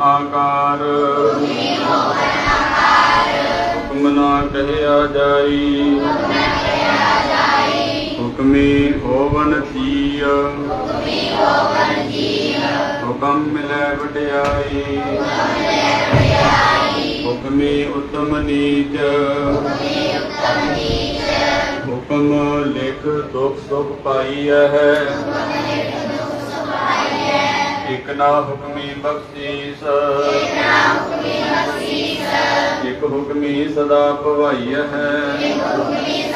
ਆਕਾਰ। ਹੁਕਮ ਨਾ ਕਹਿਆ ਜਾਈ। ਹੁਕਮੀ ਹੋਵਨ ਜੀਅ। ਹੁਕਮ ਮਿਲੈ ਵਡਿਆਈ। ਹੁਕਮੀ ਉਤਮ ਨੀਚ। ਹੁਕਮ ਲਿਖ ਦੁਖ ਸੁਖ ਪਾਈਐ ਹੈ। ਨਾ ਹੁਕਮੀ ਬਖਸ਼ੀਸ। ਜਿਨਾ ਹੁਕਮੀ ਬਖਸ਼ੀਸ। ਇਕ ਹੁਕਮੀ ਸਦਾ ਭਵਾਈ ਹੈ। ਇਕ ਹੁਕਮੀ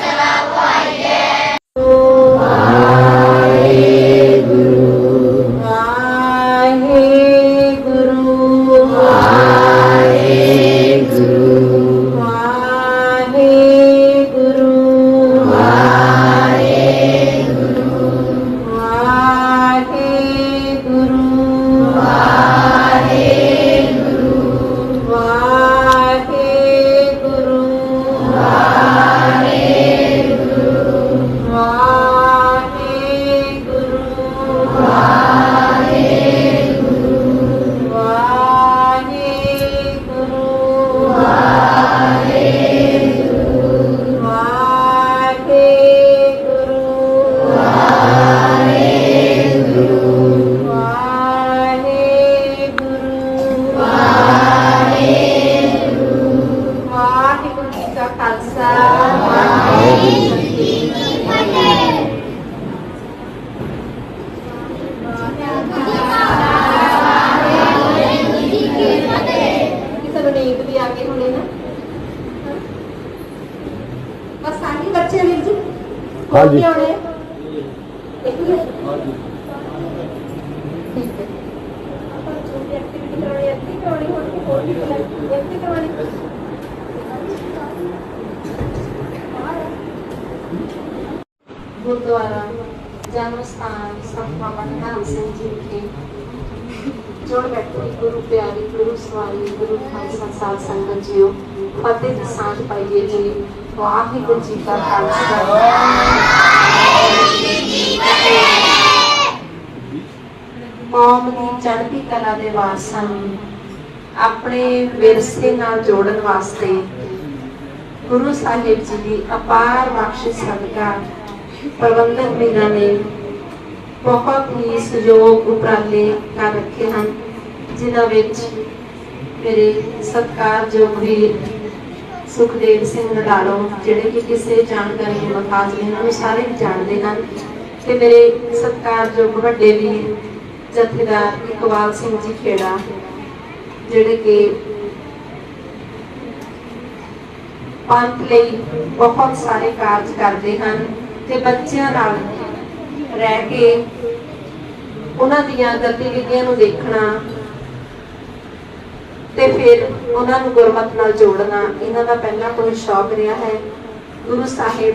ਨੀਂਦ ਵੀ ਆ ਗਈ ਹੋਣੀ ਨਾ। ਬਸ ਸਾਡੀ ਬੱਚੇ ਵੀਰ ਜੀ। ਹਾਂਜੀ। ਕਿਉਂ ਆਉਣੇ ਇੱਕ ਹੀ। ਹੈ? ਠੀਕ ਹੈ। ਆਪਾਂ ਜੋ ਵੀ ਐਕਟੀਵਿਟੀ ਕਰਾਉਣੀ ਹੈ ਹੀ ਕਰਾਉਣੀ ਹੋਰ ਕੋਈ ਹੋਰ ਵੀ ਕਰਾਉਣੀ? ਹੀ ਕਰਵਾਉਣੀ ਗੁਰਦੁਆਰਾ ਜਨਮ ਸਥਾਨ ਸੰਤ ਬਾਬਾ ਨਿਹਾਲ ਸਿੰਘ ਜੀ ਵਿਖੇ। ਜੋੜ ਬੈਠੇ ਗੁਰੂ ਪਿਆਰੀ, ਗੁਰੂ ਸਵਾਰੀ, ਗੁਰੂ ਖਾਲਸਾ ਸਾਧ ਸੰਗਤ ਜੀਓ, ਫਤਿਹ ਦੀ ਸਾਂਝ ਪਾਈਏ ਜੀ। ਵਾਹਿਗੁਰੂ ਜੀ ਕਾ ਖਾਲਸਾ। ਕੌਮ ਦੀ ਚੜ੍ਹਦੀ ਕਲਾ ਦੇ ਵਾਰਸਾਂ ਨੂੰ ਆਪਣੇ ਵਿਰਸੇ ਨਾਲ ਜੋੜਨ ਵਾਸਤੇ ਗੁਰੂ ਸਾਹਿਬ ਜੀ ਦੀ ਅਪਾਰ ਬਖਸ਼ਿਸ਼ ਸਦਕਾ ਪ੍ਰਬੰਧਕ ਮੀਰਾ ਨੇ ਬਹੁਤ ਹੀ ਸਹਿਯੋਗ ਉਪਰਾਲੇ ਕਰ ਰੱਖੇ ਹਨ ਜਿਨ੍ਹਾਂ ਵਿੱਚ ਮੇਰੇ ਸਤਿਕਾਰਯੋਗ ਵੀਰ ਸੁਖਦੇਵ ਸਿੰਘ ਨਡਾਲੋ ਜਿਹੜੇ ਕਿ ਕਿਸੇ ਜਾਣਕਾਰੀ ਦੇ ਮੁਤਾਜ ਨੇ ਉਹਨਾਂ ਨੂੰ ਸਾਰੇ ਹੀ ਜਾਣਦੇ ਹਨ ਤੇ ਮੇਰੇ ਸਤਿਕਾਰਯੋਗ ਵੱਡੇ ਵੀਰ ਜਥੇਦਾਰ ਇਕਬਾਲ ਸਿੰਘ ਜੀ ਖੇੜਾ ਜਿਹੜੇ ਕਿ ਪੰਥ ਲਈ ਬਹੁਤ ਸਾਰੇ ਕਾਰਜ ਕਰਦੇ ਹਨ ਤੇ ਬੱਚਿਆਂ ਨਾਲ ਰਹਿ ਕੇ ਉਹਨਾਂ ਦੀਆਂ ਗਤੀਵਿਧੀਆਂ ਨੂੰ ਦੇਖਣਾ ਤੇ ਫਿਰ ਉਹਨਾਂ ਨੂੰ ਗੁਰਮਤ ਨਾਲ ਜੋੜਨਾ, ਇਹਨਾਂ ਦਾ ਪਹਿਲਾ ਕੋਈ ਸ਼ੌਕ ਰਿਹਾ ਹੈ। ਗੁਰੂ ਸਾਹਿਬ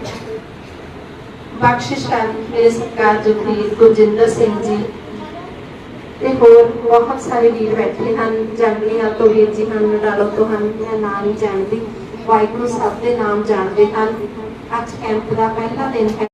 ਬਖਸ਼ਿਸ਼ ਕਰਨ ਮੇਰੇ ਸਤਿਕਾਰਯੋਗ ਵੀਰ ਗੁਰਜਿੰਦਰ ਸਿੰਘ ਜੀ ਤੇ ਹੋਰ ਬਹੁਤ ਸਾਰੇ ਵੀਰ ਬੈਠੇ ਹਨ, ਜੰਗਲੀਆਂ ਤੋਂ ਵੀਰ ਜੀ ਹਨ, ਨਡਾਲੋ ਤੋਂ ਹਨ, ਮੈਂ ਨਾਮ ਨਹੀਂ ਜਾਣਦੀ। ਵਾਹਿਗੁਰੂ ਸਾਹਿਬ ਦੇ ਨਾਮ ਜਾਣਦੇ ਹਨ। ਅੱਜ ਕੈਂਪ ਦਾ ਪਹਿਲਾ ਦਿਨ ਹੈ।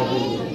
Hallelujah.